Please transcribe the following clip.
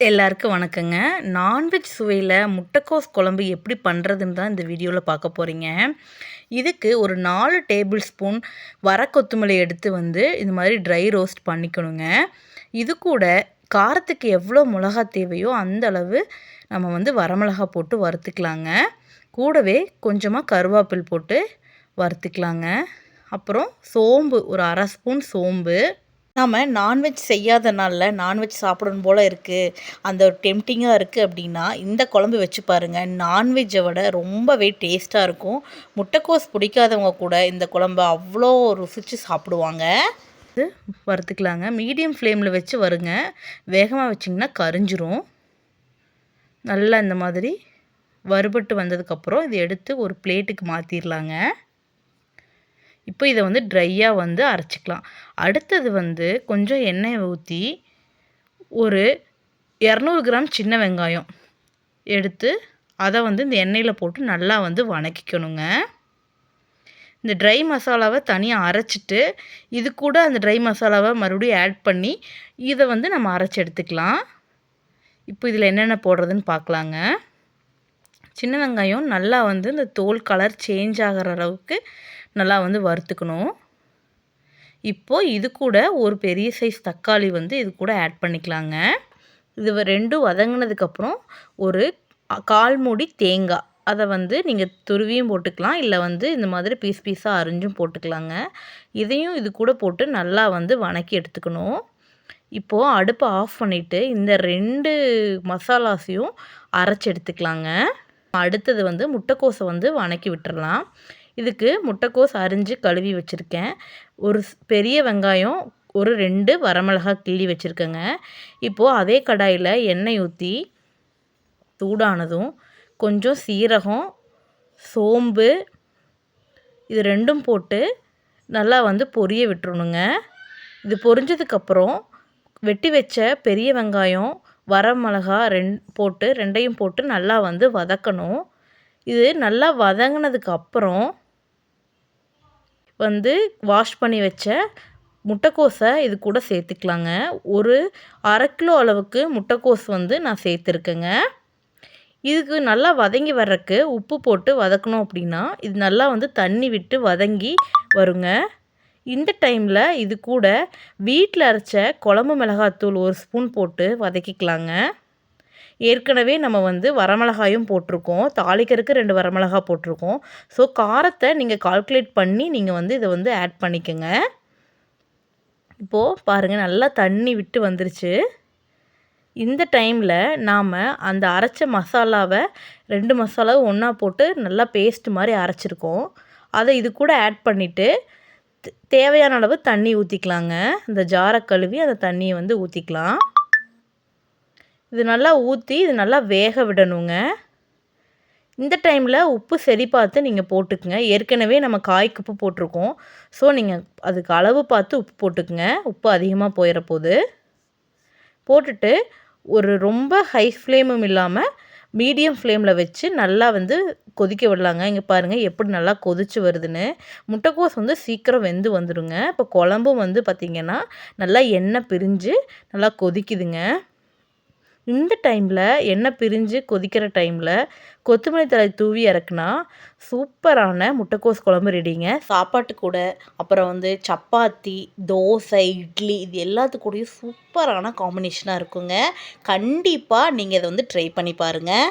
எல்லாருக்கும் வணக்கங்க. நான்வெஜ் சுவையில் முட்டைக்கோஸ் குழம்பு எப்படி பண்ணுறதுன்னு தான் இந்த வீடியோவில் பார்க்க போகிறீங்க இதுக்கு ஒரு நாலு டேபிள் ஸ்பூன் வர கொத்தமல்லி எடுத்து வந்து இது மாதிரி ட்ரை ரோஸ்ட் பண்ணிக்கணுங்க. இது கூட காரத்துக்கு எவ்வளோ மிளகா தேவையோ அந்த அளவு நம்ம வந்து வரமிளகா போட்டு வறுத்துக்கலாங்க. கூடவே கொஞ்சமாக கருவேப்பில் போட்டு வறுத்துக்கலாங்க. அப்புறம் சோம்பு ஒரு அரை ஸ்பூன் சோம்பு. நம்ம நான்வெஜ் செய்யாத நாளில் நான்வெஜ் சாப்பிடணும் போல் இருக்குது அந்த டெம்டிங்காக இருக்குது அப்படின்னா இந்த குழம்பு வச்சு பாருங்கள் நான்வெஜ்ஜை விட ரொம்பவே டேஸ்ட்டாக இருக்கும். முட்டைக்கோஸ் பிடிக்காதவங்க கூட இந்த குழம்பு அவ்வளோ ருசித்து சாப்பிடுவாங்க. இது வறுத்துக்கலாங்க. மீடியம் ஃப்ளேமில் வச்சு வருங்க. வேகமாக வச்சிங்கன்னா கரிஞ்சிரும். நல்லா இந்த மாதிரி வறுபட்டு வந்ததுக்கப்புறம் இதை எடுத்து ஒரு பிளேட்டுக்கு மாற்றிடலாங்க இப்போ இதை வந்து ட்ரையாக வந்து அரைச்சிக்கலாம். அடுத்தது வந்து கொஞ்சம் எண்ணெய் ஊற்றி ஒரு இரநூறு கிராம் சின்ன வெங்காயம் எடுத்து அதை வந்து இந்த எண்ணெயில் போட்டு நல்லா வந்து வணக்கிக்கணுங்க. இந்த ட்ரை மசாலாவை தனியாக அரைச்சிட்டு இது கூட அந்த ட்ரை மசாலாவை மறுபடியும் ஆட் பண்ணி இதை வந்து நம்ம அரைச்சி எடுத்துக்கலாம். இப்போ இதில் என்னென்ன போடுறதுன்னு பார்க்கலாங்க. சின்ன வெங்காயம் நல்லா வந்து இந்த தோல் கலர் சேஞ்ச் ஆகிற அளவுக்கு நல்லா வந்து வறுத்துக்கணும். இப்போது இது கூட ஒரு பெரிய சைஸ் தக்காளி வந்து இது கூட ஆட் பண்ணிக்கலாங்க. இது ரெண்டும் வதங்கினதுக்கப்புறம் ஒரு கால் மூடி தேங்காய். அதை வந்து நீங்கள் துருவியும் போட்டுக்கலாம். இல்லை வந்து இந்த மாதிரி பீஸ் பீஸாக அரிஞ்சும் போட்டுக்கலாங்க. இதையும் இது கூட போட்டு நல்லா வந்து வணக்கி எடுத்துக்கணும். இப்போது அடுப்பை ஆஃப் பண்ணிவிட்டு இந்த ரெண்டு மசாலாஸையும் அரைச்சி எடுத்துக்கலாங்க. அடுத்தது வந்து முட்டைக்கோஸை வந்து வணக்கி விட்டுறலாம். இதுக்கு முட்டைக்கோஸ் அரிஞ்சு கழுவி வச்சுருக்கேன். ஒரு பெரிய வெங்காயம் ஒரு ரெண்டு வரமிளகாய் கிள்ளி வச்சுருக்கேங்க. இப்போது அதே கடாயில் எண்ணெய் ஊற்றி சூடானதும் கொஞ்சம் சீரகம் சோம்பு இது ரெண்டும் போட்டு நல்லா வந்து பொரிய விட்டுருணுங்க இது பொரிஞ்சதுக்கப்புறம் வெட்டி வச்ச பெரிய வெங்காயம் வரமிளகா ரெண் போட்டு ரெண்டையும் போட்டு நல்லா வந்து வதக்கணும். இது நல்லா வதங்கினதுக்கு அப்புறம் வந்து வாஷ் பண்ணி வச்ச முட்டைக்கோஸை இது கூட சேர்த்துக்கலாங்க. ஒரு அரை கிலோ அளவுக்கு முட்டைக்கோஸ் வந்து நான் சேர்த்துருக்கேங்க. இதுக்கு நல்லா வதங்கி வர்றக்கு உப்பு போட்டு வதக்கணும் அப்படின்னா இது நல்லா வந்து தண்ணி விட்டு வதங்கி வருங்க. இந்த டைமில் இது கூட வீட்டில் அரைச்ச குழம்பு மிளகாத்தூள் ஒரு ஸ்பூன் போட்டு வதக்கிக்கலாங்க. ஏற்கனவே நம்ம வந்து வரமிளகாயும் போட்டிருக்கோம். தாளிக்கிறதுக்கு ரெண்டு வரமிளகா போட்டிருக்கோம். ஸோ காரத்தை நீங்கள் கால்குலேட் பண்ணி நீங்கள் வந்து இதை வந்து ஆட் பண்ணிக்கோங்க. இப்போது பாருங்கள் நல்லா தண்ணி விட்டு வந்துருச்சு. இந்த டைமில் நாம் அந்த அரைச்ச மசாலாவை ரெண்டு மசாலாவும் ஒன்றா போட்டு நல்லா பேஸ்ட் மாதிரி அரைச்சிருக்கோம். அதை இது கூட ஆட் பண்ணிவிட்டு தேவையான அளவு தண்ணி ஊற்றிக்கலாங்க இந்த ஜாரை கழுவி அந்த தண்ணியை வந்து ஊற்றிக்கலாம் இது நல்லா ஊற்றி இது நல்லா வேக விடணுங்க. இந்த டைமில் உப்பு சரி பார்த்து நீங்கள் போட்டுக்குங்க. ஏற்கனவே நம்ம காய்க்கு உப்பு போட்டிருக்கோம். ஸோ நீங்கள் அதுக்கு அளவு பார்த்து உப்பு போட்டுக்குங்க. உப்பு அதிகமாக போயிட போகுது போட்டுட்டு ஒரு ரொம்ப ஹை ஃப்ளேமும் இல்லாமல் மீடியம் ஃப்ளேமில் வச்சு நல்லா வந்து கொதிக்க விடலாங்க. இங்கே பாருங்கள் எப்படி நல்லா கொதிச்சு வருதுன்னு. முட்டைக்கோஸ் வந்து சீக்கிரம் வெந்து வந்துடுங்க இப்போ குழம்பும் வந்து பார்த்திங்கன்னா நல்லா எண்ணெய் பிரிஞ்சு நல்லா கொதிக்குதுங்க. இந்த டைமில் எண்ணெய் பிரிஞ்சு கொதிக்கிற டைமில் கொத்தமல்லி தழை தூவி இறக்குனா சூப்பரான முட்டைக்கோஸ் குழம்பு ரெடிங்க. சாப்பாட்டு கூட அப்புறம் வந்து சப்பாத்தி தோசை இட்லி இது எல்லாத்துக்கூடையும் சூப்பரான காம்பினேஷனாக இருக்குங்க. கண்டிப்பாக நீங்கள் இதை வந்து ட்ரை பண்ணி பாருங்கள்